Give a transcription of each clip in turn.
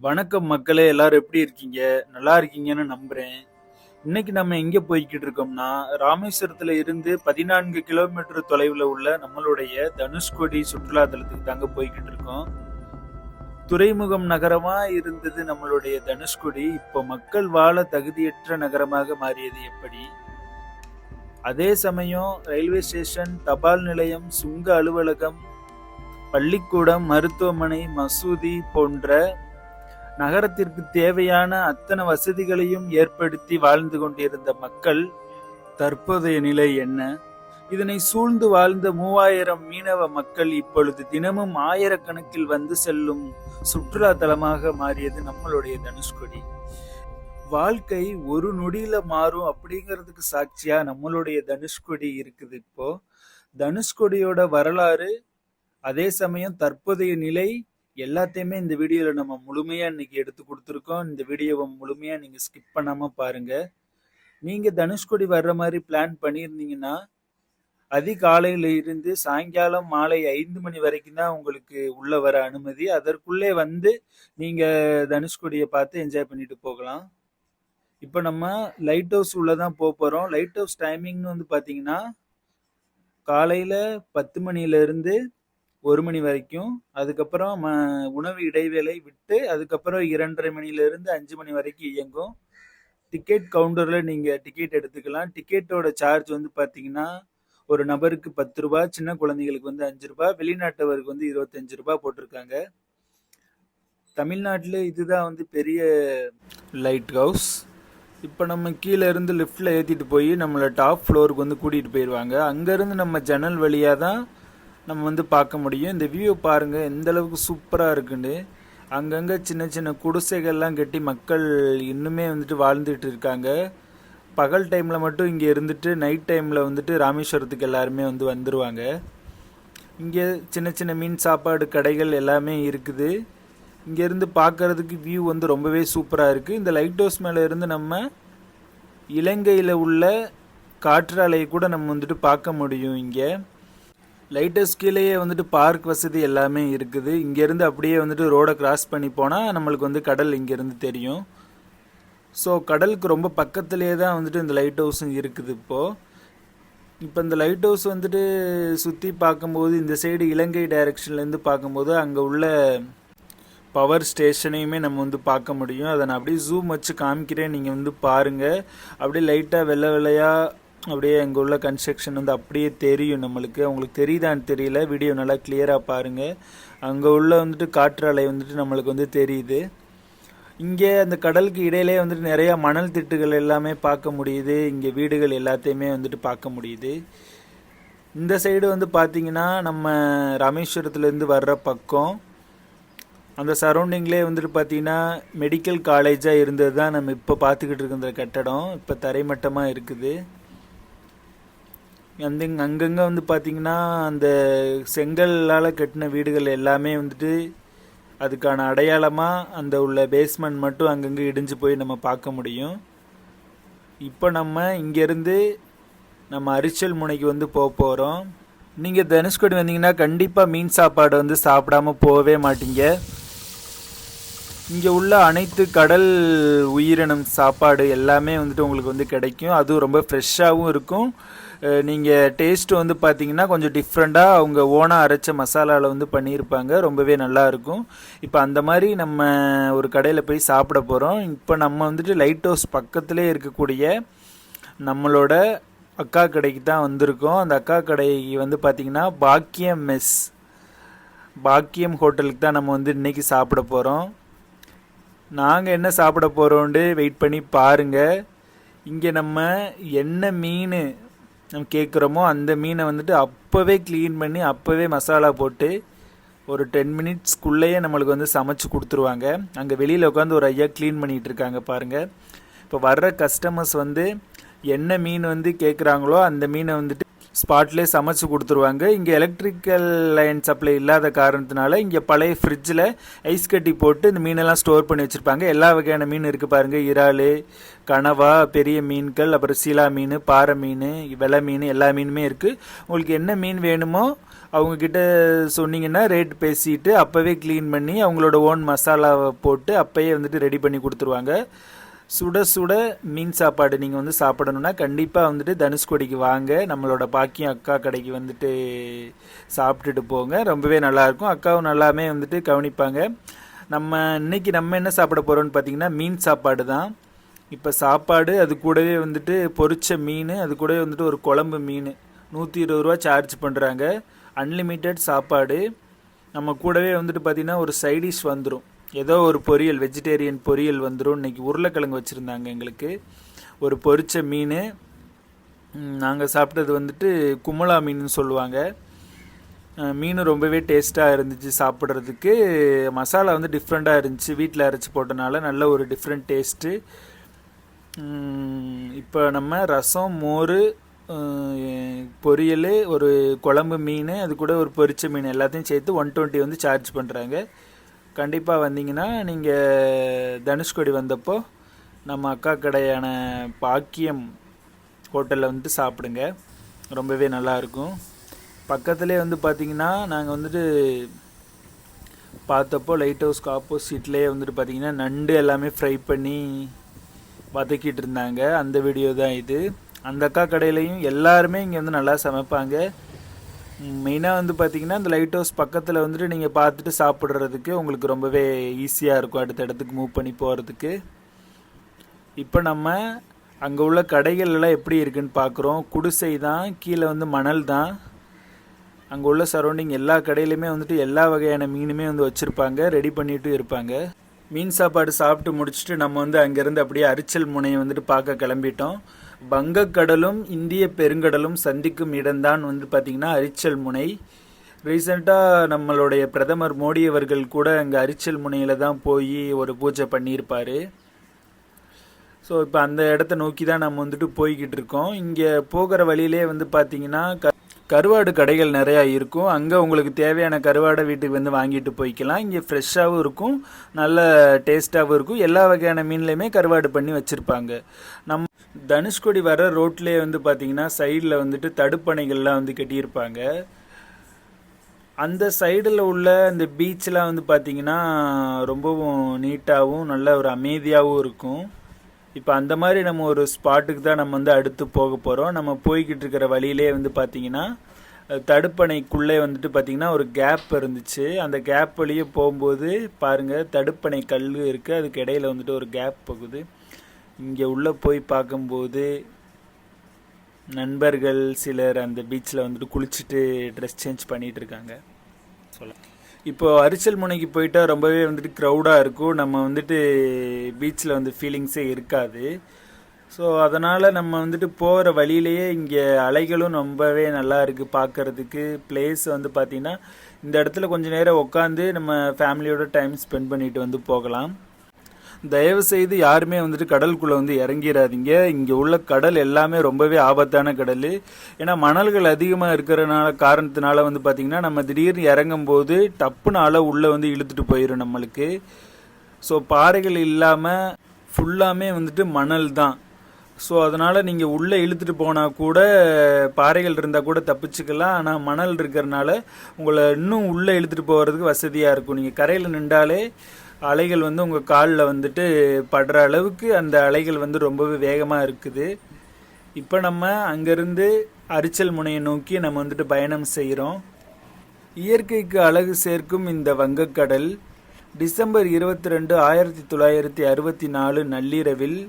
வணக்கம் மக்களே எல்லாரும் எப்படி இருக்கீங்க? நல்லா இருக்கீங்கன்னு நம்புறேன். இன்னைக்கு நம்ம எங்க போய்கிட்டு இருக்கோம்னா ராமேஸ்வரத்துல இருந்து பதினான்கு கிலோமீட்டர் தொலைவில் உள்ள நம்மளுடைய தனுஷ்கோடி சுற்றுலா தலத்துக்கு தாங்க போய்கிட்டு இருக்கோம். துறைமுகம் நகரமா இருந்தது நம்மளுடைய தனுஷ்கோடி. இப்போ மக்கள் வாழ தகுதியற்ற நகரமாக மாறியது எப்படி? அதே சமயம் ரயில்வே ஸ்டேஷன் தபால் நிலையம் சுங்க அலுவலகம் பள்ளிக்கூடம் மருத்துவமனை மசூதி போன்ற நகரத்திற்கு தேவையான அத்தனை வசதிகளையும் ஏற்படுத்தி வாழ்ந்து கொண்டிருந்த மக்கள் தற்போதைய நிலை என்ன? இதனை சூழ்ந்து வாழ்ந்த மூவாயிரம் மீனவ மக்கள் இப்பொழுது தினமும் ஆயிரக்கணக்கில் வந்து செல்லும் சுற்றுலா தலமாக மாறியது நம்மளுடைய தனுஷ்கொடி. வாழ்க்கை ஒரு நொடியில மாறும் அப்படிங்கிறதுக்கு சாட்சியா நம்மளுடைய தனுஷ்கொடி இருக்குது இப்போ. தனுஷ்கொடியோட வரலாறு அதே சமயம் தற்போதைய நிலை எல்லாத்தையுமே இந்த வீடியோவில் நம்ம முழுமையாக இன்னைக்கு எடுத்து கொடுத்துருக்கோம். இந்த வீடியோவை முழுமையாக நீங்கள் ஸ்கிப் பண்ணாமல் பாருங்கள் நீங்கள் தனுஷ்கோடி வர்ற மாதிரி பிளான் பண்ணியிருந்தீங்கன்னா அதிகாலையில இருந்து சாயங்காலம் மாலை ஐந்து மணி வரைக்கும் தான் உங்களுக்கு உள்ளே வர அனுமதி. அதற்குள்ளே வந்து நீங்கள் தனுஷ்கோடியை பார்த்து என்ஜாய் பண்ணிட்டு போகலாம். இப்போ நம்ம லைட் ஹவுஸ் உள்ளே தான் போக போகிறோம் லைட் ஹவுஸ் டைமிங்னு வந்து பார்த்தீங்கன்னா காலையில் பத்து மணியிலேருந்து ஒரு மணி வரைக்கும். அதுக்கப்புறம் ம உணவு இடைவேளை விட்டு அதுக்கப்புறம் இரண்டரை மணிலேருந்து அஞ்சு மணி வரைக்கும் இயங்கும். டிக்கெட் கவுண்டரில் நீங்கள் டிக்கெட் எடுத்துக்கலாம். டிக்கெட்டோட சார்ஜ் வந்து பார்த்தீங்கன்னா ஒரு நபருக்கு பத்து ரூபா சின்ன குழந்தைகளுக்கு வந்து அஞ்சு ரூபா வெளிநாட்டவருக்கு வந்து இருபத்தஞ்சு ரூபா போட்டிருக்காங்க. தமிழ்நாட்டில் இதுதான் வந்து பெரிய லைட் ஹவுஸ் இப்போ நம்ம கீழே இருந்து லிஃப்டில் ஏற்றிட்டு போய் நம்மளை டாப் ஃப்ளோருக்கு வந்து கூட்டிகிட்டு போயிடுவாங்க அங்கேருந்து நம்ம ஜன்னல் வழியாக தான் நம்ம வந்து பார்க்க முடியும். இந்த வியூ பாருங்கள் எந்த அளவுக்கு சூப்பராக இருக்குன்னு. அங்கங்கே சின்ன சின்ன குடிசைகள்லாம் கட்டி மக்கள் இன்னுமே வந்துட்டு வாழ்ந்துட்டு இருக்காங்க. பகல் டைமில் மட்டும் இங்கே இருந்துட்டு நைட் டைமில் வந்துட்டு ராமேஸ்வரத்துக்கு எல்லாருமே வந்து வந்துடுவாங்க இங்கே சின்ன சின்ன மீன் சாப்பாடு கடைகள் எல்லாமே இருக்குது. இங்கேருந்து பார்க்கறதுக்கு வியூ வந்து ரொம்பவே சூப்பராக இருக்குது இந்த லைட் ஹவுஸ் மேலே இருந்து நம்ம இலங்கையில் உள்ள காற்றாலையை கூட நம்ம வந்துட்டு பார்க்க முடியும் இங்கே. லைட்டஸ்ட் கீழேயே வந்துட்டு பார்க் வசதி எல்லாமே இருக்குது. இங்கேருந்து அப்படியே வந்துட்டு ரோடை கிராஸ் பண்ணி போனால் நம்மளுக்கு வந்து கடல் இங்கேருந்து தெரியும். ஸோ கடலுக்கு ரொம்ப பக்கத்துலேயே தான் வந்துட்டு இந்த லைட் ஹவுஸும் இருக்குது இப்போது இப்போ இந்த லைட் ஹவுஸ் வந்துட்டு சுற்றி பார்க்கும்போது இந்த சைடு இலங்கை டைரக்ஷன்லேருந்து பார்க்கும்போது அங்கே உள்ள பவர் ஸ்டேஷனையுமே நம்ம வந்து பார்க்க முடியும். அதை நான் அப்படியே ஜூம் வச்சு காமிக்கிறேன். நீங்கள் வந்து பாருங்கள் அப்படியே லைட்டாக வெள்ளை வெள்ளையாக அப்படியே அங்கே உள்ள கன்ஸ்ட்ரக்ஷன் வந்து அப்படியே தெரியும் நம்மளுக்கு. அவங்களுக்கு தெரியுதான்னு தெரியல. வீடியோ நல்லா கிளியராக பாருங்கள் அங்கே உள்ள வந்துட்டு காற்றாலை வந்துட்டு நம்மளுக்கு வந்து தெரியுது. இங்கே அந்த கடலுக்கு இடையிலே வந்துட்டு நிறையா மணல் திட்டுகள் எல்லாமே பார்க்க முடியுது. இங்கே வீடுகள் எல்லாத்தையுமே வந்துட்டு பார்க்க முடியுது. இந்த சைடு வந்து பார்த்தீங்கன்னா நம்ம ராமேஸ்வரத்துலேருந்து வர்ற பக்கம். அந்த சரௌண்டிங்லேயே வந்துட்டு பார்த்தீங்கன்னா மெடிக்கல் காலேஜாக இருந்தது தான் நம்ம இப்போ பார்த்துக்கிட்டு இருக்கிற கட்டடம். இப்போ தரைமட்டமாக இருக்குது. அந்த அங்கங்கே வந்து பார்த்திங்கன்னா அந்த செங்கல்லால் கட்டின வீடுகள் எல்லாமே வந்துட்டு அதுக்கான அடையாளமாக அந்த உள்ள பேஸ்மெண்ட் மட்டும் அங்கங்கே இடிஞ்சு போய் நம்ம பார்க்க முடியும். இப்போ நம்ம இங்கேருந்து நம்ம அரிச்சல் முனைக்கு வந்து போக போகிறோம் நீங்கள் தனுஷ்கோடி வந்தீங்கன்னா கண்டிப்பாக மீன் சாப்பாடு வந்து சாப்பிடாம போகவே மாட்டீங்க. இங்கே உள்ள அனைத்து கடல் உயிரினம் சாப்பாடு எல்லாமே வந்துட்டு உங்களுக்கு வந்து கிடைக்கும். அதுவும் ரொம்ப ஃப்ரெஷ்ஷாகவும் இருக்கும். நீங்கள் டேஸ்ட்டு வந்து பார்த்தீங்கன்னா கொஞ்சம் டிஃப்ரெண்ட்டாக அவங்க ஓனாக அரைச்ச மசாலாவில் வந்து பண்ணியிருப்பாங்க. ரொம்பவே நல்லா இருக்கும். இப்போ அந்த மாதிரி நம்ம ஒரு கடையில் போய் சாப்பிட போகிறோம் இப்போ நம்ம வந்துட்டு லைட் ஹவுஸ் பக்கத்துலேயே இருக்கக்கூடிய நம்மளோட அக்கா கடைக்கு தான் வந்திருக்கோம். அந்த அக்கா கடைக்கு வந்து பார்த்திங்கன்னா பாக்கியம் மெஸ் பாக்கியம் ஹோட்டலுக்கு தான் நம்ம வந்து இன்றைக்கி சாப்பிட போகிறோம் நாங்கள் என்ன சாப்பிட போகிறோன்ட்டு வெயிட் பண்ணி பாருங்கள் இங்கே நம்ம என்ன மீன் நம்ம கேட்குறோமோ அந்த மீனை வந்துட்டு அப்போவே க்ளீன் பண்ணி அப்போவே மசாலா போட்டு ஒரு டென் மினிட்ஸ்க்குள்ளேயே நம்மளுக்கு வந்து சமைச்சு கொடுத்துருவாங்க. அங்கே வெளியில் உட்காந்து ஒரு ஐயா க்ளீன் பண்ணிகிட்டு இருக்காங்க பாருங்கள் இப்போ வர்ற கஸ்டமர்ஸ் வந்து என்ன மீன் வந்து கேட்குறாங்களோ அந்த மீனை வந்துட்டு ஸ்பாட்லேயே சமைச்சு கொடுத்துருவாங்க. இங்கே எலக்ட்ரிக்கல் லைன் சப்ளை இல்லாத காரணத்தினால இங்கே பழைய ஃப்ரிட்ஜில் ஐஸ் கட்டி போட்டு இந்த மீனெல்லாம் ஸ்டோர் பண்ணி வச்சுருப்பாங்க. எல்லா வகையான மீன் இருக்குது பாருங்கள் இறால் கனவா பெரிய மீன்கள் அப்புறம் சீலா மீன் பாறை மீன் வெலை மீன் எல்லா மீனுமே இருக்குது உங்களுக்கு என்ன மீன் வேணுமோ அவங்கக்கிட்ட சொன்னீங்கன்னா ரேட் பேசிட்டு அப்போவே க்ளீன் பண்ணி அவங்களோட ஓன் மசாலாவை போட்டு அப்போயே வந்துட்டு ரெடி பண்ணி கொடுத்துருவாங்க. சுட சுட மீன் சாப்பாடு நீங்கள் வந்து சாப்பிடணுன்னா கண்டிப்பாக வந்துட்டு தனுஷ்கோடிக்கு வாங்க. நம்மளோட பாக்கியம் அக்கா கடைக்கு வந்துட்டு சாப்பிட்டுட்டு போங்க. ரொம்பவே நல்லாயிருக்கும் அக்காவும் நல்லாமே வந்துட்டு கவனிப்பாங்க. நம்ம இன்னைக்கு நம்ம என்ன சாப்பிட போகிறோம்னு பார்த்தீங்கன்னா மீன் சாப்பாடு தான். இப்போ சாப்பாடு அது கூடவே வந்துட்டு பொரிச்ச மீன் அது கூடவே வந்துட்டு ஒரு குழம்பு மீன். நூற்றி இருபது ரூபா சார்ஜ் பண்ணுறாங்க அன்லிமிட்டெட் சாப்பாடு. நம்ம கூடவே வந்துட்டு பார்த்திங்கன்னா ஒரு சைடிஷ் வந்துடும் ஏதோ ஒரு பொரியல் வெஜிடேரியன் பொரியல் வந்துடும் இன்னைக்கு உருளைக்கிழங்கு வச்சுருந்தாங்க எங்களுக்கு. ஒரு பொரிச்ச மீன். நாங்கள் சாப்பிட்டது வந்துட்டு குமலா மீன் சொல்லுவாங்க. மீன் ரொம்பவே டேஸ்ட்டாக இருந்துச்சு சாப்பிட்றதுக்கு. மசாலா வந்து டிஃப்ரெண்ட்டாக இருந்துச்சு. வீட்டில் அரைச்சி போட்டனால நல்ல ஒரு டிஃப்ரெண்ட் டேஸ்ட்டு இப்போ நம்ம ரசம் மோர் பொரியல் ஒரு குழம்பு மீன் அது கூட ஒரு பொரிச்ச மீன் எல்லாத்தையும் சேர்த்து ஒன் டுவெண்ட்டி வந்து சார்ஜ் பண்ணுறாங்க கண்டிப்பாக வந்தீங்கன்னா நீங்கள் தனுஷ்கோடி வந்தப்போ நம்ம அக்கா கடையான பாக்கியம் ஹோட்டலில் வந்துட்டு சாப்பிடுங்க. ரொம்பவே நல்லாயிருக்கும் பக்கத்துலேயே வந்து பார்த்தீங்கன்னா நாங்கள் வந்துட்டு பார்த்தப்போ லைட் ஹவுஸ்க்கு ஆப்போசிட்லேயே வந்துட்டு பார்த்தீங்கன்னா நண்டு எல்லாமே ஃப்ரை பண்ணி வதக்கிட்டு இருந்தாங்க. அந்த வீடியோ தான் இது. அந்த அக்கா கடையிலையும் எல்லாருமே இங்கே வந்து நல்லா சமைப்பாங்க. மெயினாக வந்து பார்த்தீங்கன்னா இந்த லைட் ஹவுஸ் பக்கத்தில் வந்துட்டு நீங்கள் பார்த்துட்டு சாப்பிட்றதுக்கு உங்களுக்கு ரொம்பவே ஈஸியாக இருக்கும். அடுத்த இடத்துக்கு மூவ் பண்ணி போகிறதுக்கு இப்போ நம்ம அங்கே உள்ள கடைகள் எல்லாம் எப்படி இருக்குன்னு பார்க்குறோம் குடிசை தான் கீழே வந்து மணல் தான். அங்கே உள்ள சரௌண்டிங் எல்லா கடையிலுமே வந்துட்டு எல்லா வகையான மீனுமே வந்து வச்சுருப்பாங்க. ரெடி பண்ணிட்டு இருப்பாங்க. மீன் சாப்பாடு சாப்பிட்டு முடிச்சுட்டு நம்ம வந்து அங்கேருந்து அப்படியே அரிச்சல் முனையை வந்துட்டு பார்க்க கிளம்பிட்டோம். வங்கக்கடலும் இந்திய பெருங்கடலும் சந்திக்கும் இடம்தான் வந்து பார்த்திங்கன்னா அரிச்சல் முனை. ரீசெண்டாக நம்மளுடைய பிரதமர் மோடி அவர்கள் கூட அங்கே அரிச்சல் முனையில் தான் போய் ஒரு பூஜை பண்ணியிருப்பார். ஸோ இப்போ அந்த இடத்த நோக்கி தான் நம்ம வந்துட்டு போய்கிட்டு இருக்கோம். இங்கே போகிற வழியிலே வந்து பார்த்தீங்கன்னா க கருவாடு கடைகள் நிறையா இருக்கும். அங்கே உங்களுக்கு தேவையான கருவாடை வீட்டுக்கு வந்து வாங்கிட்டு போய்க்கலாம். இங்கே ஃப்ரெஷ்ஷாகவும் இருக்கும் நல்ல டேஸ்ட்டாகவும் இருக்கும். எல்லா வகையான மீன்லேயுமே கருவாடு பண்ணி வச்சுருப்பாங்க. நம் தனுஷ்கோடி வர ரோட்லேயே வந்து பார்த்தீங்கன்னா சைடில் வந்துட்டு தடுப்பணைகள்லாம் வந்து கட்டியிருப்பாங்க. அந்த சைடில் உள்ள இந்த பீச்செலாம் வந்து பார்த்தீங்கன்னா ரொம்பவும் நீட்டாகவும் நல்ல ஒரு அமைதியாகவும் இருக்கும். இப்போ அந்த மாதிரி நம்ம ஒரு ஸ்பாட்டுக்கு தான் நம்ம வந்து அடுத்து போக போகிறோம் நம்ம போய்கிட்டு இருக்கிற வழியிலே வந்து பார்த்தீங்கன்னா தடுப்பணைக்குள்ளே வந்துட்டு பார்த்தீங்கன்னா ஒரு கேப் இருந்துச்சு. அந்த கேப் வழியே போகும்போது பாருங்கள் தடுப்பணை கல் இருக்குது அதுக்கு இடையில வந்துட்டு ஒரு கேப் போகுது. இங்கே உள்ளே போய் பார்க்கும்போது நண்பர்கள் சிலர் அந்த பீச்சில் வந்துட்டு குளிச்சுட்டு ட்ரெஸ் சேஞ்ச் பண்ணிட்டு இருக்காங்க சொல்ல இப்போ அரிச்சல் முனைக்கு போயிட்டா ரொம்பவே வந்துட்டு க்ரௌடாக இருக்கும். நம்ம வந்துட்டு பீச்சில் வந்து ஃபீலிங்ஸே இருக்காது. ஸோ அதனால் நம்ம வந்துட்டு போகிற வழியிலேயே இங்கே அலைகளும் ரொம்பவே நல்லா இருக்குது பார்க்கறதுக்கு. பிளேஸ் வந்து பார்த்திங்கன்னா இந்த இடத்துல கொஞ்ச நேரம் உட்காந்து நம்ம ஃபேமிலியோட டைம் ஸ்பெண்ட் பண்ணிட்டு வந்து போகலாம். தயவுசெய்து யாருமே வந்துட்டு கடலுக்குள்ளே வந்து இறங்கிடாதீங்க இங்கே உள்ள கடல் எல்லாமே ரொம்பவே ஆபத்தான கடல். ஏன்னா மணல்கள் அதிகமாக இருக்கிறனால காரணத்தினால வந்து பார்த்திங்கன்னா நம்ம திடீர்னு இறங்கும் போது டப்புன்னு அலை உள்ளே வந்து இழுத்துட்டு போயிடும் நம்மளுக்கு. ஸோ பாறைகள் இல்லாமல் ஃபுல்லாமே வந்துட்டு மணல் தான். ஸோ அதனால் நீங்கள் உள்ளே இழுத்துட்டு போனால் கூட பாறைகள் இருந்தால் கூட தப்பிச்சுக்கலாம். ஆனால் மணல் இருக்கிறனால உங்களை இன்னும் உள்ளே இழுத்துட்டு போகிறதுக்கு வசதியாக இருக்கும். நீங்கள் கரையில் நின்றாலே அலைகள் வந்து உங்கள் காலில் வந்துட்டு படுற அளவுக்கு அந்த அலைகள் வந்து ரொம்பவே வேகமாக இருக்குது. இப்போ நம்ம அங்கேருந்து அரிச்சல் முனையை நோக்கி நம்ம வந்துட்டு பயணம் செய்கிறோம் இயற்கைக்கு அழகு சேர்க்கும் இந்த வங்கக்கடல் டிசம்பர் இருபத்தி ரெண்டு ஆயிரத்தி தொள்ளாயிரத்தி அறுபத்தி நாலு நள்ளிரவில்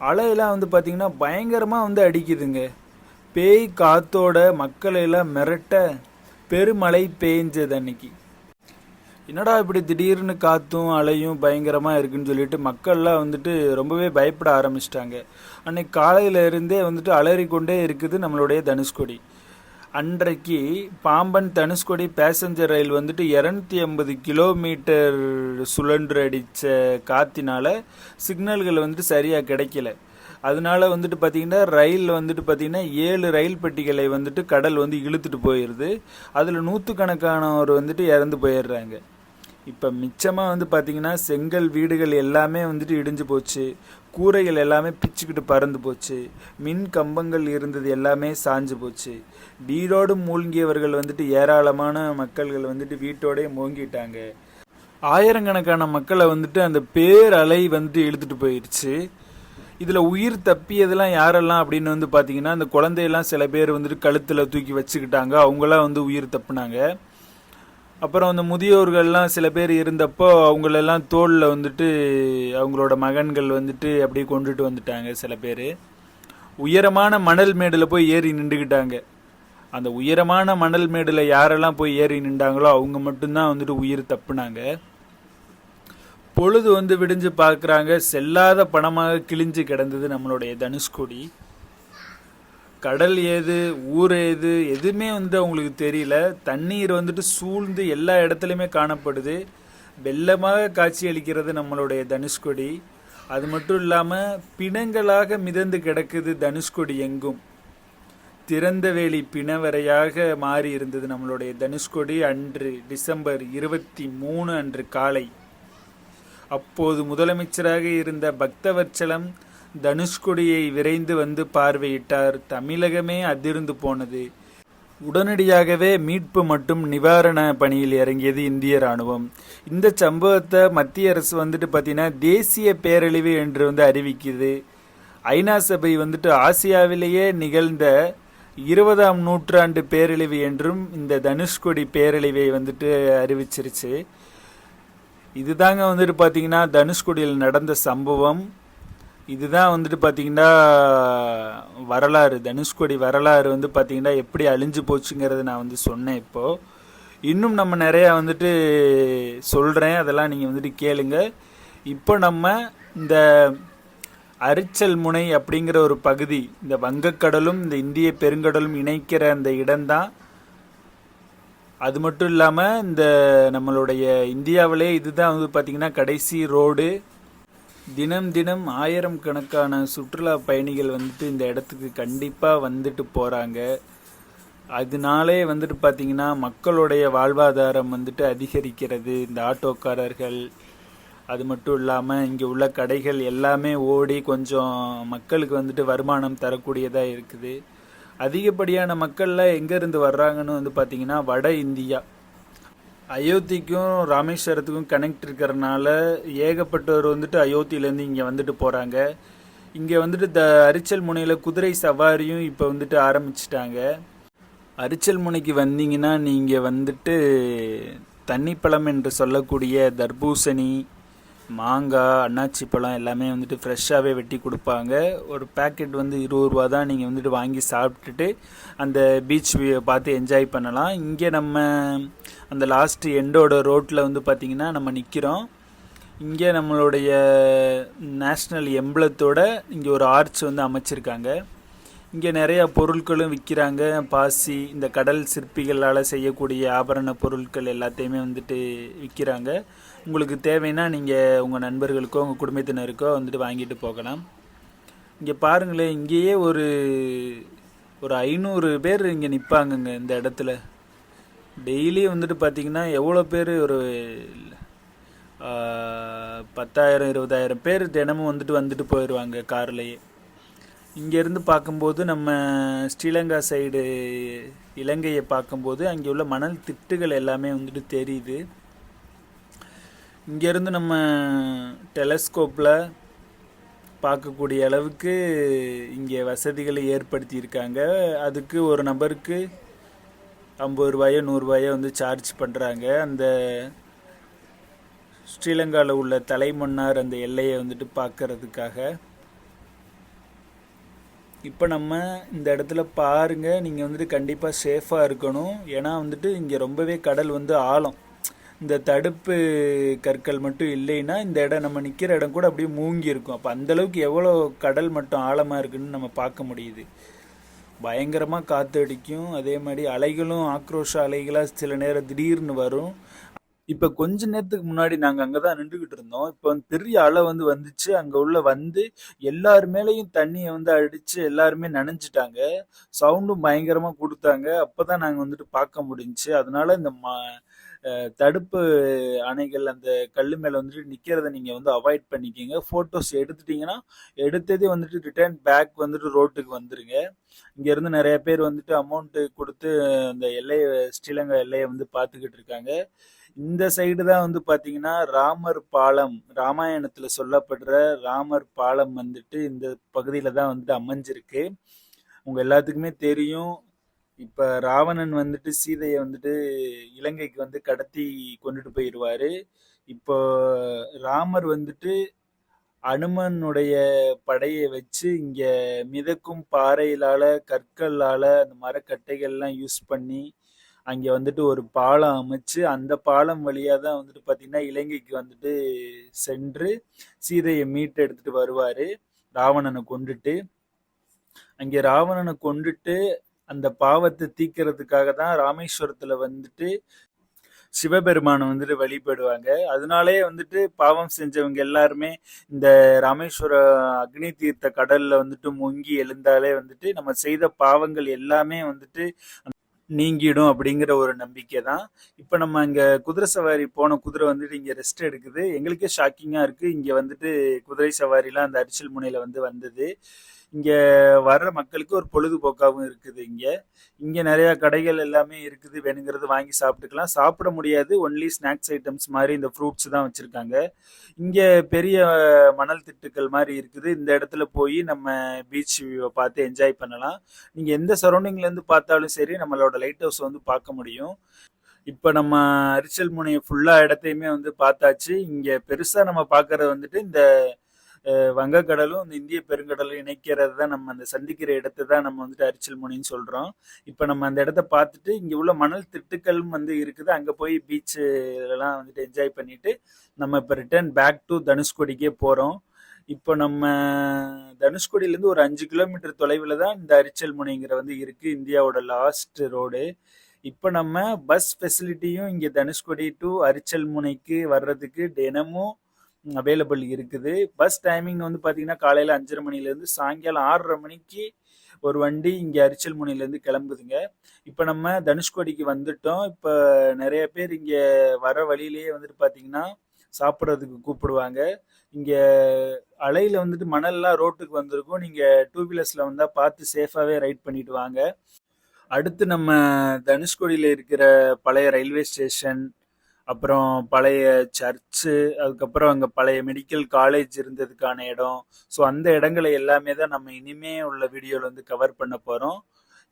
அலையெல்லாம் வந்து பார்த்திங்கன்னா பயங்கரமாக வந்து அடிக்குதுங்க. பேய் காத்தோட மக்களையெல்லாம் மிரட்ட பெருமழை பேஞ்சது அன்னைக்கு. என்னடா இப்படி திடீர்னு காத்தும் அலையும் பயங்கரமாக இருக்குன்னு சொல்லிட்டு மக்கள்லாம் வந்துட்டு ரொம்பவே பயப்பட ஆரம்பிச்சிட்டாங்க. அன்னைக்கு காலையில இருந்தே வந்துட்டு அலறிக்கொண்டே இருக்குது நம்மளுடைய தனுஷ்கோடி. அன்றைக்கு பாம்பன் தனுஷ்கோடி பேசஞ்சர் ரயில் வந்துட்டு இரநூத்தி ஐம்பது கிலோமீட்டர் சுழன்று அடித்த காத்தினால சிக்னல்கள் வந்துட்டு சரியாக கிடைக்கல. அதனால வந்துட்டு பார்த்தீங்கன்னா ரயில் வந்துட்டு பார்த்தீங்கன்னா ஏழு ரயில் பெட்டிகளை வந்துட்டு கடல் வந்து இழுத்துட்டு போயிடுது அதில் நூற்றுக்கணக்கானவர் வந்துட்டு இறந்து போயிடுறாங்க. இப்போ மிச்சமாக வந்து பார்த்தீங்கன்னா செங்கல் வீடுகள் எல்லாமே வந்துட்டு இடிஞ்சு போச்சு. கூரைகள் எல்லாமே பிச்சுக்கிட்டு பறந்து போச்சு. மின் கம்பங்கள் இருந்தது எல்லாமே சாஞ்சு போச்சு. வீடோடு மூழ்கியவர்கள் வந்துட்டு ஏராளமான மக்கள்கள் வந்துட்டு வீட்டோடே மூங்கிட்டாங்க. ஆயிரக்கணக்கான மக்களை வந்துட்டு அந்த பேரலை வந்துட்டு இழுத்துட்டு போயிடுச்சு இதில் உயிர் தப்பியதெல்லாம் யாரெல்லாம் அப்படின்னு வந்து பார்த்தீங்கன்னா அந்த குழந்தையெல்லாம் சில பேர் வந்துட்டு கழுத்தில் தூக்கி வச்சுக்கிட்டாங்க. அவங்களாம் வந்து உயிர் தப்புனாங்க. அப்புறம் அந்த முதியோர்கள்லாம் சில பேர் இருந்தப்போ அவங்களெல்லாம் தோளில் வந்துட்டு அவங்களோட மகன்கள் வந்துட்டு அப்படியே கொண்டுட்டு வந்துட்டாங்க சில பேர். உயரமான மணல் மேடில் போய் ஏறி நின்றுக்கிட்டாங்க. அந்த உயரமான மணல் மேடில் யாரெல்லாம் போய் ஏறி நின்றாங்களோ அவங்க மட்டும்தான் வந்துட்டு உயிர் தப்புனாங்க. பொழுது வந்து விடிஞ்சு பார்க்குறாங்க. செல்லாத பணமாக கிழிஞ்சு கிடந்தது நம்மளுடைய தனுஷ்கோடி. கடல் ஏது ஊர் ஏது எதுவுமே வந்து அவங்களுக்கு தெரியல. தண்ணீர் வந்துட்டு சூழ்ந்து எல்லா இடத்துலையுமே காணப்படுது. வெள்ளமாக காட்சியளிக்கிறது நம்மளுடைய தனுஷ்கொடி. அது மட்டும் இல்லாமல் பிணங்களாக மிதந்து கிடக்குது தனுஷ்கொடி எங்கும். திறந்த வேலி பிணவரையாக மாறி இருந்தது நம்மளுடைய தனுஷ்கொடி அன்று டிசம்பர் இருபத்தி மூணு அன்று காலை. அப்போது முதலமைச்சராக இருந்த பக்தவச்சலம் தனுஷ்கொடியை விரைந்து வந்து பார்வையிட்டார். தமிழகமே அதிர்ந்து போனது. உடனடியாகவே மீட்பு மற்றும் நிவாரண பணியில் இறங்கியது இந்திய ராணுவம். இந்த சம்பவத்தை மத்திய அரசு வந்துட்டு பார்த்தீங்கன்னா தேசிய பேரழிவு என்று வந்து அறிவிக்குது. ஐநா சபை வந்துட்டு ஆசியாவிலேயே நிகழ்ந்த இருபதாம் நூற்றாண்டு பேரழிவு என்றும் இந்த தனுஷ்கொடி பேரழிவை வந்துட்டு அறிவிச்சிருச்சு. இதுதாங்க வந்துட்டு பார்த்தீங்கன்னா தனுஷ்கொடியில் நடந்த சம்பவம். இதுதான் வந்துட்டு பார்த்தீங்கன்னா வரலாறு. தனுஷ்கோடி வரலாறு வந்து பார்த்தீங்கன்னா எப்படி அழிஞ்சு போச்சுங்கிறத நான் வந்து சொன்னேன் இப்போது இன்னும் நம்ம நிறையா வந்துட்டு சொல்கிறேன் அதெல்லாம் நீங்கள் வந்துட்டு கேளுங்க. இப்போ நம்ம இந்த அரிச்சல் முனை அப்படிங்கிற ஒரு பகுதி இந்த வங்கக்கடலும் இந்த இந்திய பெருங்கடலும் இணைக்கிற அந்த இடம்தான். அது மட்டும் இல்லாமல் இந்த நம்மளுடைய இந்தியாவிலே இதுதான் வந்து பார்த்திங்கன்னா கடைசி ரோடு. தினம் தினம் ஆயிரம் கணக்கான சுற்றுலா பயணிகள் வந்துட்டு இந்த இடத்துக்கு கண்டிப்பாக வந்துட்டு போகிறாங்க அதனாலே வந்துட்டு பார்த்திங்கன்னா மக்களுடைய வாழ்வாதாரம் வந்துட்டு அதிகரிக்கிறது. இந்த ஆட்டோக்காரர்கள் அது மட்டும் இல்லாமல் இங்கே உள்ள கடைகள் எல்லாமே ஓடி கொஞ்சம் மக்களுக்கு வந்துட்டு வருமானம் தரக்கூடியதாக இருக்குது. அதிகப்படியான மக்கள்லாம் எங்கேருந்து வர்றாங்கன்னு வந்து பார்த்திங்கன்னா வட இந்தியா. அயோத்திக்கும் ராமேஸ்வரத்துக்கும் கனெக்ட் இருக்கிறனால ஏகப்பட்டவர் வந்துட்டு அயோத்தியிலேருந்து இங்கே வந்துட்டு போகிறாங்க இங்கே வந்துட்டு த அரிச்சல் முனையில் குதிரை சவாரியும் இப்போ வந்துட்டு ஆரம்பிச்சிட்டாங்க. அரிச்சல் முனைக்கு வந்தீங்கன்னா நீங்கள் வந்துட்டு தண்ணிப்பழம் என்று சொல்லக்கூடிய தர்பூசணி மாங்காய் அன்னாச்சி பழம் எல்லாமே வந்துட்டு ஃப்ரெஷ்ஷாகவே வெட்டி கொடுப்பாங்க. ஒரு பேக்கெட் வந்து இருபது ரூபா தான் நீங்கள் வந்துட்டு வாங்கி சாப்பிட்டுட்டு அந்த பீச் பார்த்து என்ஜாய் பண்ணலாம். இங்கே நம்ம அந்த லாஸ்ட் எண்டோட ரோட்டில் வந்து பார்த்திங்கன்னா நம்ம நிற்கிறோம் இங்கே நம்மளுடைய நேஷ்னல் எம்பளத்தோட இங்கே ஒரு ஆர்ச் வந்து அமைச்சிருக்காங்க. இங்கே நிறையா பொருட்களும் விற்கிறாங்க. பாசி இந்த கடல் சிற்பிகளால் செய்யக்கூடிய ஆபரண பொருட்கள் எல்லாத்தையுமே வந்துட்டு விற்கிறாங்க. உங்களுக்கு தேவைன்னா நீங்கள் உங்கள் நண்பர்களுக்கோ உங்கள் குடும்பத்தினருக்கோ வந்துட்டு வாங்கிட்டு போகலாம். இங்கே பாருங்களேன் இங்கேயே ஒரு ஒரு ஐநூறு பேர் இங்கே நிற்பாங்கங்க இந்த இடத்துல. டெய்லி வந்துட்டு பார்த்தீங்கன்னா எவ்வளோ பேர் ஒரு பத்தாயிரம் இருபதாயிரம் பேர் தினமும் வந்துட்டு வந்துட்டு போயிடுவாங்க கார்லேயே. இங்கேருந்து பார்க்கும்போது நம்ம ஸ்ரீலங்கா சைடு இலங்கையை பார்க்கும்போது அங்கே உள்ள மணல் திட்டுகள் எல்லாமே வந்துட்டு தெரியுது. இங்கேருந்து நம்ம டெலஸ்கோப்பில் பார்க்கக்கூடிய அளவுக்கு இங்கே வசதிகளை ஏற்படுத்தியிருக்காங்க. அதுக்கு ஒரு நபருக்கு ஐம்பது ரூபாயோ நூறுரூவாயோ வந்து சார்ஜ் பண்ணுறாங்க அந்த ஸ்ரீலங்காவில் உள்ள தலைமன்னார் அந்த எல்லையை வந்துட்டு பார்க்கறதுக்காக. இப்போ நம்ம இந்த இடத்துல பாருங்கள் நீங்கள் வந்துட்டு கண்டிப்பாக சேஃபாக இருக்கணும். ஏன்னா வந்துட்டு இங்கே ரொம்பவே கடல் வந்து ஆழம். இந்த தடுப்பு கற்கள் மட்டும் இல்லைன்னா இந்த இடம் நம்ம நிற்கிற இடம் கூட அப்படியே மூங்கி இருக்கும். அப்போ அந்தளவுக்கு எவ்வளோ கடல் மட்டும் ஆழமாக இருக்குன்னு நம்ம பார்க்க முடியுது. பயங்கரமாக காற்று அடிக்கும். அதே மாதிரி அலைகளும் ஆக்ரோஷ அலைகளாக சில நேரம் திடீர்னு வரும். இப்போ கொஞ்ச நேரத்துக்கு முன்னாடி நாங்கள் அங்கே தான் நின்றுக்கிட்டு இருந்தோம். இப்போ வந்து பெரிய அலை வந்து வந்துச்சு. அங்கே உள்ள வந்து எல்லார் மேலேயும் தண்ணியை வந்து அடித்து எல்லாருமே நனைஞ்சிட்டாங்க. சவுண்டும் பயங்கரமாக கொடுத்தாங்க. அப்போ தான் நாங்கள் வந்துட்டு பார்க்க முடிஞ்சு. அதனால இந்த ம தடுப்பு அணைகள் அந்த கல் மேலே வந்துட்டு நிற்கிறத நீங்கள் வந்து அவாய்ட் பண்ணிக்கிங்க. ஃபோட்டோஸ் எடுத்துட்டீங்கன்னா எடுத்ததே வந்துட்டு ரிட்டர்ன் பேக் வந்துட்டு ரோட்டுக்கு வந்துடுங்க இங்கேருந்து நிறைய பேர் வந்துட்டு அமௌண்ட்டு கொடுத்து அந்த எல்லையை ஸ்ரீலங்கா எல்லையை வந்து பார்த்துக்கிட்டு இருக்காங்க. இந்த சைடு தான் வந்து பார்த்தீங்கன்னா ராமர் பாலம் ராமாயணத்தில் சொல்லப்படுற ராமர் பாலம் வந்துட்டு இந்த பகுதியில் தான் வந்துட்டு அமைஞ்சிருக்கு. உங்கள் எல்லாத்துக்குமே தெரியும். இப்ப ராவணன் வந்துட்டு சீதையை வந்துட்டு இலங்கைக்கு வந்து கடத்தி கொண்டுட்டு போயிடுவாரு இப்போ ராமர் வந்துட்டு அனுமனுடைய படையை வச்சு இங்க மிதக்கும் பாறையிலால கற்களால அந்த மரக்கட்டைகள்லாம் யூஸ் பண்ணி அங்க வந்துட்டு ஒரு பாலம் அமைச்சு அந்த பாலம் வழியா தான் வந்துட்டு பாத்தீங்கன்னா இலங்கைக்கு வந்துட்டு சென்று சீதையை மீட்டு எடுத்துட்டு வருவாரு ராவணனை கொண்டுட்டு. அங்கே ராவணனை கொண்டுட்டு அந்த பாவத்தை தீக்கிறதுக்காக தான் ராமேஸ்வரத்துல வந்துட்டு சிவபெருமானை வந்துட்டு வழிபடுவாங்க. அதனாலே வந்துட்டு பாவம் செஞ்சவங்க எல்லாருமே இந்த ராமேஸ்வர அக்னி தீர்த்த கடல்ல வந்துட்டு முங்கி எழுந்தாலே வந்துட்டு நம்ம செய்த பாவங்கள் எல்லாமே வந்துட்டு நீங்கிடும் அப்படிங்கிற ஒரு நம்பிக்கை தான் இப்போ நம்ம இங்கே குதிரை சவாரி போன குதிரை வந்துட்டு இங்கே ரெஸ்ட் எடுக்குது. எங்களுக்கே ஷாக்கிங்காக இருக்குது இங்கே வந்துட்டு குதிரை சவாரிலாம் அந்த அரிசல் முனையில் வந்து வந்தது. இங்கே வர்ற மக்களுக்கு ஒரு பொழுதுபோக்காகவும் இருக்குது இங்கே. இங்கே நிறையா கடைகள் எல்லாமே இருக்குது. வேணுங்கிறது வாங்கி சாப்பிட்டுக்கலாம். சாப்பிட முடியாது. ஒன்லி ஸ்நாக்ஸ் ஐட்டம்ஸ் மாதிரி இந்த ஃப்ரூட்ஸ் தான் வச்சுருக்காங்க. இங்கே பெரிய மணல் திட்டுக்கள் மாதிரி இருக்குது. இந்த இடத்துல போய் நம்ம பீச் வியூவை பார்த்து என்ஜாய் பண்ணலாம். நீங்கள் எந்த சரௌண்டிங்லேருந்து பார்த்தாலும் சரி நம்மளோட லைட் ஹவுஸ் வந்து பார்க்க முடியும். இப்போ நம்ம அரிச்சல் முனையை ஃபுல்லாக இடத்தையுமே வந்து பார்த்தாச்சு. இங்கே பெருசாக நம்ம பார்க்குறது வந்துட்டு இந்த வங்கக்கடலும் இந்த இந்திய பெருங்கடலும் இணைக்கிறது தான் நம்ம அந்த சந்திக்கிற இடத்த தான் நம்ம வந்துட்டு அரிச்சல் முனைன்னு சொல்றோம். இப்போ நம்ம அந்த இடத்த பார்த்துட்டு இங்கே உள்ள மணல் திட்டுக்களும் வந்து இருக்குது. அங்கே போய் பீச்சுலாம் வந்துட்டு என்ஜாய் பண்ணிட்டு நம்ம இப்போ ரிட்டர்ன் பேக் டு தனுஷ்கோடிக்கே போகிறோம் இப்போ நம்ம தனுஷ்கோடியிலேருந்து ஒரு அஞ்சு கிலோமீட்டர் தொலைவில் தான் இந்த அரிச்சல் முனைங்கிற வந்து இருக்குது இந்தியாவோட லாஸ்ட் ரோடு இப்போ நம்ம பஸ் ஃபெசிலிட்டியும் இங்கே தனுஷ்கோடி டு அரிச்சல் முனைக்கு வர்றதுக்கு தினமும் அவைலபிள் இருக்குது. பஸ் டைமிங் வந்து பார்த்தீங்கன்னா காலையில் அஞ்சரை மணிலேருந்து சாயங்காலம் ஆறரை மணிக்கு ஒரு வண்டி இங்கே அரிச்சல் முனையிலேருந்து கிளம்புதுங்க. இப்போ நம்ம தனுஷ்கோடிக்கு வந்துட்டோம். இப்போ நிறைய பேர் இங்கே வர வழியிலேயே வந்துட்டு பார்த்தீங்கன்னா சாப்பிட்றதுக்கு கூப்பிடுவாங்க. இங்கே அலையில் வந்துட்டு மணல்லாம் ரோட்டுக்கு வந்திருக்கும். நீங்கள் டூ வீலர்ஸில் வந்தால் பார்த்து சேஃபாகவே ரைட் பண்ணிட்டு வாங்க. அடுத்து நம்ம தனுஷ்கோடியில் இருக்கிற பழைய ரயில்வே ஸ்டேஷன் அப்புறம் பழைய சர்ச்சு அதுக்கப்புறம் அங்கே பழைய மெடிக்கல் காலேஜ் இருந்ததுக்கான இடம். ஸோ அந்த இடங்களை எல்லாமே தான் நம்ம இனிமே உள்ள வீடியோவில் வந்து கவர் பண்ண போகிறோம்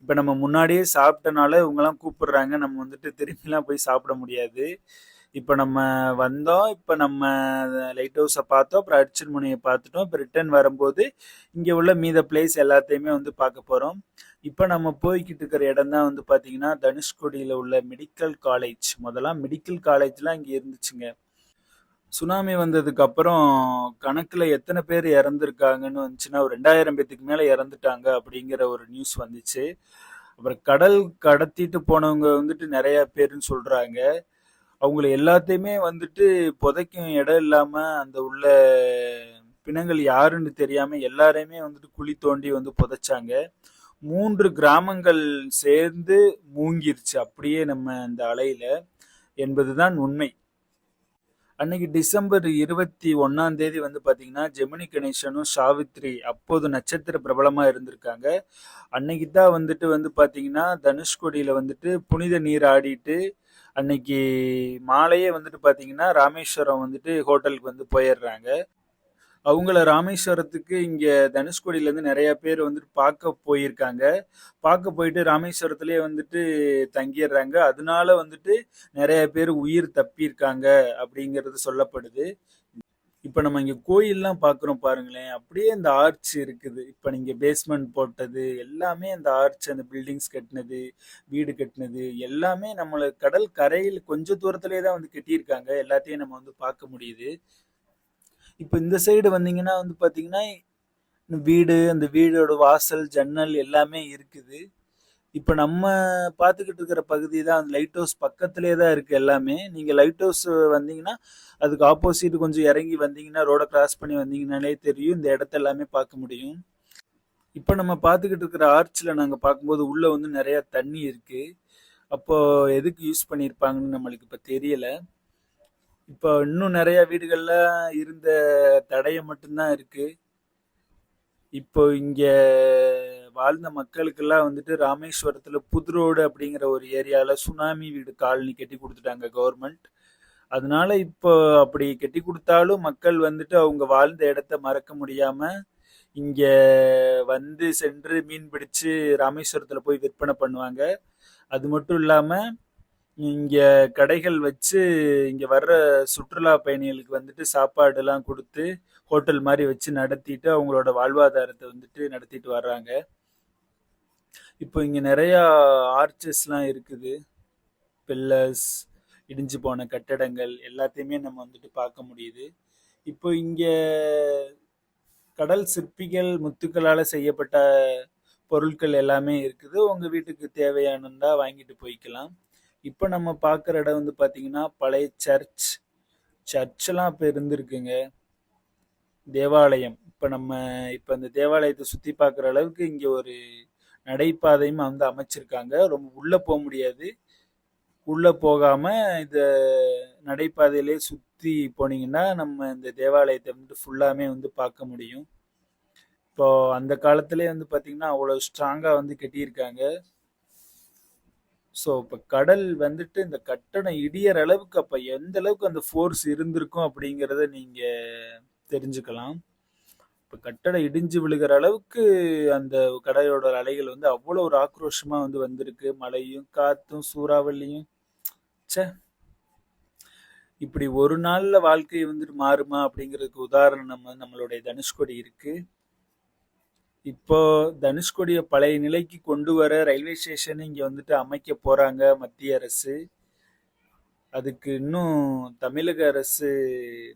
இப்போ நம்ம முன்னாடியே சாப்பிட்டனால இவங்கெல்லாம் கூப்பிடுறாங்க. நம்ம வந்துட்டு திரும்பிலாம் போய் சாப்பிட முடியாது. இப்போ நம்ம வந்தோம். இப்போ நம்ம லைட் ஹவுஸை பார்த்தோம். அப்புறம் அடிச்சன் முனையை பார்த்துட்டோம். இப்போ ரிட்டர்ன் வரும்போது இங்கே உள்ள மீத பிளேஸ் எல்லாத்தையுமே வந்து பார்க்க போகிறோம் இப்போ நம்ம போய்கிட்டு இருக்கிற இடம் தான் வந்து பார்த்தீங்கன்னா தனுஷ்கோடியில் உள்ள மெடிக்கல் காலேஜ் முதலாம் மெடிக்கல் காலேஜ்லாம் இங்கே இருந்துச்சுங்க. சுனாமி வந்ததுக்கு அப்புறம் கணக்கில் எத்தனை பேர் இறந்துருக்காங்கன்னு வந்துச்சுன்னா ஒரு ரெண்டாயிரம் பேத்துக்கு மேலே இறந்துட்டாங்க அப்படிங்கிற ஒரு நியூஸ் வந்துச்சு. அப்புறம் கடல் கடத்திட்டு போனவங்க வந்துட்டு நிறைய பேருன்னு சொல்கிறாங்க அவங்கள எல்லாத்தையுமே வந்துட்டு புதைக்கும் இடம் இல்லாமல் அந்த உள்ள பிணங்கள் யாருன்னு தெரியாமல் எல்லாரையுமே வந்துட்டு குழி தோண்டி வந்து புதைச்சாங்க. மூன்று கிராமங்கள் சேர்ந்து மூங்கிருச்சு. அப்படியே நம்ம அந்த அலையில என்பதுதான் உண்மை. அன்னைக்கு டிசம்பர் இருபத்தி ஒன்னாம் தேதி வந்து பாத்தீங்கன்னா ஜெமினி கணேசனும் சாவித்ரி அப்போது நட்சத்திர பிரபலமா இருந்திருக்காங்க. அன்னைக்கு தான் வந்துட்டு வந்து பாத்தீங்கன்னா தனுஷ்கோடியில வந்துட்டு புனித நீர் ஆடிட்டு அன்னைக்கு மாலையே வந்துட்டு பாத்தீங்கன்னா ராமேஸ்வரம் வந்துட்டு ஹோட்டலுக்கு வந்து போயிடுறாங்க. அவங்கள ராமேஸ்வரத்துக்கு இங்கே தனுஷ்கோடியிலேருந்து நிறையா நிறைய பேர் வந்துட்டு பார்க்க போயிருக்காங்க. பார்க்க போயிட்டு ராமேஸ்வரத்துலேயே வந்துட்டு தங்கிடுறாங்க. அதனால வந்துட்டு நிறைய பேர் உயிர் தப்பியிருக்காங்க அப்படிங்கிறது சொல்லப்படுது. இப்போ நம்ம இங்கே கோயிலெலாம் பார்க்குறோம் பாருங்களேன். அப்படியே இந்த ஆர்ச் இருக்குது. இப்போ நீங்கள் பேஸ்மெண்ட் போட்டது எல்லாமே அந்த ஆர்ச் அந்த பில்டிங்ஸ் கட்டினது வீடு கட்டினது எல்லாமே நம்மளை கடல் கரையில் கொஞ்ச தூரத்துலேயே தான் வந்து கட்டியிருக்காங்க. எல்லாத்தையும் நம்ம வந்து பார்க்க முடியுது. இப்போ இந்த சைடு வந்தீங்கன்னா வந்து பார்த்தீங்கன்னா வீடு அந்த வீடோட வாசல் ஜன்னல் எல்லாமே இருக்குது. இப்போ நம்ம பார்த்துக்கிட்டு இருக்கிற பகுதி தான் அந்த லைட் ஹவுஸ் பக்கத்துலேயே தான் இருக்குது எல்லாமே. நீங்கள் லைட் ஹவுஸ் வந்தீங்கன்னா அதுக்கு ஆப்போசிட் கொஞ்சம் இறங்கி வந்தீங்கன்னா ரோடை கிராஸ் பண்ணி வந்தீங்கனாலே தெரியும். இந்த இடத்த எல்லாமே பார்க்க முடியும். இப்போ நம்ம பார்த்துக்கிட்டு இருக்கிற ஆர்ச்சில் நாங்கள் பார்க்கும்போது உள்ளே வந்து நிறையா தண்ணி இருக்குது அப்போது எதுக்கு யூஸ் பண்ணியிருப்பாங்கன்னு நம்மளுக்கு இப்போ தெரியலை. இப்போ இன்னும் நிறைய வீடுகளில் இருந்த தடையை மட்டும்தான் இருக்கு. இப்போ இங்கே வாழ்ந்த மக்களுக்கெல்லாம் வந்துட்டு ராமேஸ்வரத்தில் புது ரோடு அப்படிங்கிற ஒரு ஏரியாவில் சுனாமி வீடு காலனி கட்டி கொடுத்துட்டாங்க கவர்மெண்ட் அதனால இப்போ அப்படி கட்டி கொடுத்தாலும் மக்கள் வந்துட்டு அவங்க வாழ்ந்த இடத்த மறக்க முடியாம இங்க வந்து சென்று மீன் பிடிச்சு ராமேஸ்வரத்துல போய் விற்பனை பண்ணுவாங்க. அது மட்டும் இல்லாம இங்கே கடைகள் வச்சு இங்கே வர்ற சுற்றுலா பயணிகளுக்கு வந்துட்டு சாப்பாடுலாம் கொடுத்து ஹோட்டல் மாதிரி வச்சு நடத்திட்டு அவங்களோட வாழ்வாதாரத்தை வந்துட்டு நடத்திட்டு வர்றாங்க. இப்போ இங்கே நிறையா ஆர்ச்சஸ்லாம் இருக்குது. பில்லர்ஸ் இடிஞ்சு போன கட்டடங்கள் எல்லாத்தையுமே நம்ம வந்துட்டு பார்க்க முடியுது. இப்போ இங்கே கடல் சிற்பிகள் முத்துக்களால் செய்யப்பட்ட பொருட்கள் எல்லாமே இருக்குது. உங்கள் வீட்டுக்கு தேவையானதா வாங்கிட்டு போய்க்கலாம். இப்போ நம்ம பார்க்குற இடம் வந்து பார்த்தீங்கன்னா பழைய சர்ச் சர்ச்செல்லாம் இப்போ இருந்திருக்குங்க. தேவாலயம். இப்போ நம்ம இப்போ அந்த தேவாலயத்தை சுற்றி பார்க்குற அளவுக்கு இங்கே ஒரு நடைபாதையும் வந்து அமைச்சிருக்காங்க. ரொம்ப உள்ளே போக முடியாது. உள்ளே போகாமல் இந்த நடைபாதையிலே சுற்றி போனீங்கன்னா நம்ம இந்த தேவாலயத்தை வந்துட்டு ஃபுல்லாமே வந்து பார்க்க முடியும். இப்போ அந்த காலத்திலே வந்து பார்த்திங்கன்னா அவ்வளோ ஸ்ட்ராங்காக வந்து கட்டியிருக்காங்க. ஸோ இப்போ கடல் வந்துட்டு இந்த கட்டணம் இடியற அளவுக்கு அப்போ எந்த அளவுக்கு அந்த ஃபோர்ஸ் இருந்திருக்கும் அப்படிங்கிறத நீங்கள் தெரிஞ்சுக்கலாம். இப்போ கட்டடம் இடிஞ்சு விழுகிற அளவுக்கு அந்த கடலோட அலைகள் வந்து அவ்வளோ ஒரு ஆக்ரோஷமாக வந்து வந்திருக்கு. மழையும் காற்றும் சூறாவளியும். சே இப்படி ஒரு நாளில் வாழ்க்கை வந்துட்டு மாறுமா அப்படிங்கிறதுக்கு உதாரணம் நம்ம நம்மளுடைய தனுஷ்கோடி இருக்குது இப்போ தனுஷ்கோடிய பழைய நிலைக்கு கொண்டு வர ரயில்வே ஸ்டேஷன் இங்க வந்துட்டு அமைக்க போறாங்க மத்திய அரசு. அதுக்கு இன்னும் தமிழக அரசு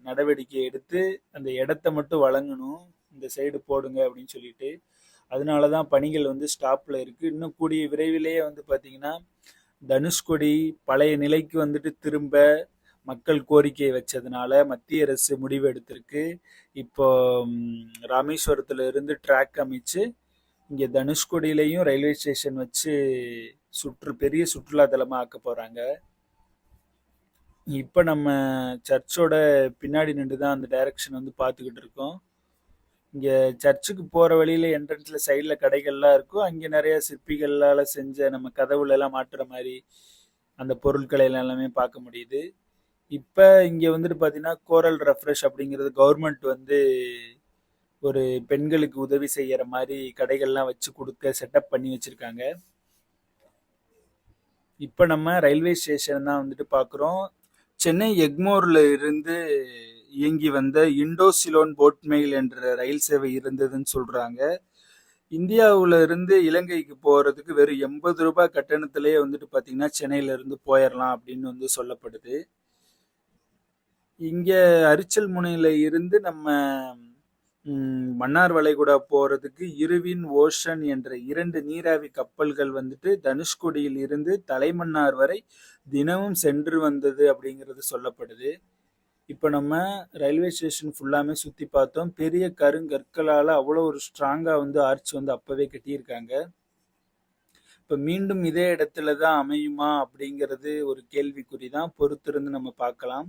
நடவடிக்கை எடுத்து அந்த இடத்த மட்டும் வழங்கணும் இந்த சைடு போடுங்க அப்படின்னு சொல்லிட்டு. அதனால தான் பணிகள் வந்து ஸ்டாப்ல இருக்கு. இன்னும் கூடிய விரைவிலேயே வந்து பார்த்தீங்கன்னா தனுஷ்கொடி பழைய நிலைக்கு வந்துட்டு திரும்ப மக்கள் கோரிக்கை வச்சதுனால மத்திய அரசு முடிவு எடுத்திருக்கு. இப்போ ராமேஸ்வரத்துல இருந்து ட்ராக் அமைச்சு இங்க தனுஷ்கோடியிலையும் ரயில்வே ஸ்டேஷன் வச்சு சுற்று பெரிய சுற்றுலா தலமா ஆக்க போறாங்க. இப்போ நம்ம சர்ச்சோட பின்னாடி நின்று தான் அந்த டைரக்ஷன் வந்து பார்த்துக்கிட்டு இருக்கோம். இங்கே சர்ச்சுக்கு போகிற வழியில் என்ட்ரன்ஸில் சைடில் கடைகள்லாம் இருக்கும். அங்கே நிறைய சிற்பிகளால் செஞ்ச நம்ம கதவுல எல்லாம் மாட்டுற மாதிரி அந்த பொருட்களை எல்லாம் எல்லாமே பார்க்க முடியுது. இப்போ இங்கே வந்துட்டு பார்த்தீங்கன்னா கோரல் ரெஃப்ரெஷ் அப்படிங்கிறது கவர்மெண்ட் வந்து ஒரு பெண்களுக்கு உதவி செய்யற மாதிரி கடைகள்லாம் வச்சு கொடுக்க செட்டப் பண்ணி வச்சுருக்காங்க. இப்போ நம்ம ரயில்வே ஸ்டேஷன் தான் வந்துட்டு பார்க்குறோம் சென்னை எக்மோரில் இருந்து இயங்கி வந்த இண்டோ சிலோன் போட்மெயில் என்ற ரயில் சேவை இருந்ததுன்னு சொல்கிறாங்க இந்தியாவில் இருந்து இலங்கைக்கு போகிறதுக்கு வெறும் எண்பது ரூபாய் கட்டணத்திலேயே வந்துட்டு பார்த்தீங்கன்னா சென்னையிலேருந்து போயிடலாம் அப்படின்னு வந்து சொல்லப்படுது. இங்க அரிச்சல் முனையில இருந்து நம்ம மன்னார் வளைகுடா போறதுக்கு இருவின் ஓஷன் என்ற இரண்டு நீராவி கப்பல்கள் வந்துட்டு தனுஷ்கோடியில் இருந்து தலைமன்னார் வரை தினமும் சென்று வந்தது அப்படிங்கிறது சொல்லப்படுது. இப்போ நம்ம ரயில்வே ஸ்டேஷன் ஃபுல்லாமே சுற்றி பார்த்தோம். பெரிய கருங்கற்களால் அவ்வளோ ஒரு ஸ்ட்ராங்காக வந்து ஆர்ச் வந்து அப்போவே கட்டியிருக்காங்க. இப்போ மீண்டும் இதே இடத்துல தான் அமையுமா அப்படிங்கிறது ஒரு கேள்விக்குறி தான் பொறுத்திருந்து நம்ம பார்க்கலாம்.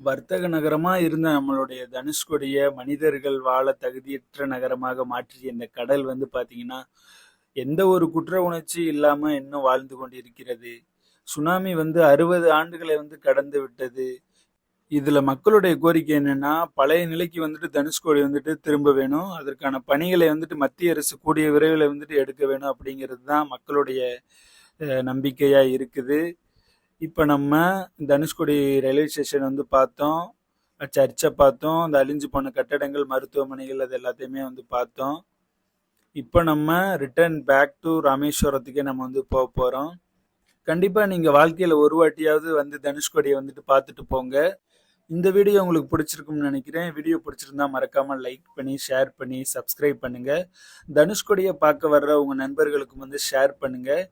வர்த்தக நகரமாக இருந்த நம்மளுடைய தனுஷ்கோடிய மனிதர்கள் வாழ தகுதியற்ற நகரமாக மாற்றிய இந்த கடல் வந்து பார்த்தீங்கன்னா எந்த ஒரு குற்ற உணர்ச்சி இல்லாமல் இன்னும் வாழ்ந்து கொண்டிருக்கிறது. சுனாமி வந்து அறுபது ஆண்டுகளை வந்து கடந்து விட்டது. இதுல மக்களுடைய கோரிக்கை என்னன்னா பழைய நிலைக்கு வந்துட்டு தனுஷ்கோடி வந்துட்டு திரும்ப வேணும். அதற்கான பணிகளை வந்துட்டு மத்திய அரசு கூடிய விரைவில் வந்துட்டு எடுக்க வேணும் அப்படிங்கிறது தான் மக்களுடைய நம்பிக்கையாக நம்பிக்கையா இருக்குது. இப்போ நம்ம தனுஷ்கோடி ரயில்வே ஸ்டேஷன் வந்து பார்த்தோம். சர்ச்சை பார்த்தோம். அந்த அழிஞ்சு போன கட்டடங்கள் மருத்துவமனைகள் அது எல்லாத்தையுமே வந்து பார்த்தோம். இப்போ நம்ம ரிட்டர்ன் பேக் டு ராமேஸ்வரத்துக்கே நம்ம வந்து போக போகிறோம் கண்டிப்பாக நீங்கள் வாழ்க்கையில் ஒரு வாட்டியாவது வந்து தனுஷ்கோடியை வந்துட்டு பார்த்துட்டு போங்க. இந்த வீடியோ உங்களுக்கு பிடிச்சிருக்கும்னு நினைக்கிறேன். வீடியோ பிடிச்சிருந்தா மறக்காமல் லைக் பண்ணி ஷேர் பண்ணி சப்ஸ்கிரைப் பண்ணுங்கள் தனுஷ்கோடியை பார்க்க வர்ற உங்கள் நண்பர்களுக்கும் வந்து ஷேர் பண்ணுங்கள்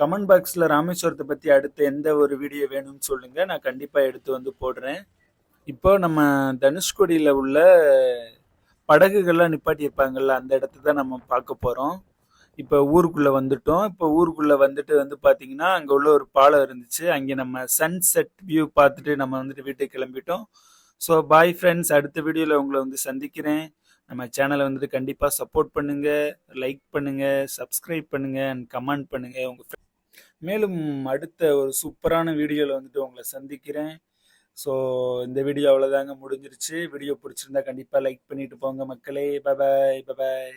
கமெண்ட் பாக்ஸில் ராமேஸ்வரத்தை பற்றி அடுத்த எந்த ஒரு வீடியோ வேணும்னு சொல்லுங்கள் நான் கண்டிப்பாக எடுத்து வந்து போடுறேன். இப்போ நம்ம தனுஷ்கோடியில் உள்ள படகுகள்லாம் நிப்பாட்டியிருப்பாங்கல்ல அந்த இடத்த தான் நம்ம பார்க்க போகிறோம் இப்போ ஊருக்குள்ளே வந்துட்டோம். இப்போ ஊருக்குள்ளே வந்துட்டு வந்து பார்த்தீங்கன்னா அங்கே உள்ள ஒரு பாலம் இருந்துச்சு. அங்கே நம்ம சன்செட் வியூ பார்த்துட்டு நம்ம வந்துட்டு வீட்டுக்கு கிளம்பிட்டோம். ஸோ பாய் ஃப்ரெண்ட்ஸ் அடுத்த வீடியோவில் உங்களை வந்து சந்திக்கிறேன். நம்ம சேனலை வந்துட்டு கண்டிப்பாக சப்போர்ட் பண்ணுங்கள் லைக் பண்ணுங்கள் சப்ஸ்கிரைப் பண்ணுங்க அண்ட் கமெண்ட் பண்ணுங்கள் உங்கள் மேலும் அடுத்த ஒரு சூப்பரான வீடியோவில் வந்துட்டு உங்களை சந்திக்கிறேன். ஸோ இந்த வீடியோ அவ்வளோதாங்க முடிஞ்சிருச்சு. வீடியோ பிடிச்சிருந்தா கண்டிப்பாக லைக் பண்ணிட்டு போங்க மக்களே. Bye bye bye bye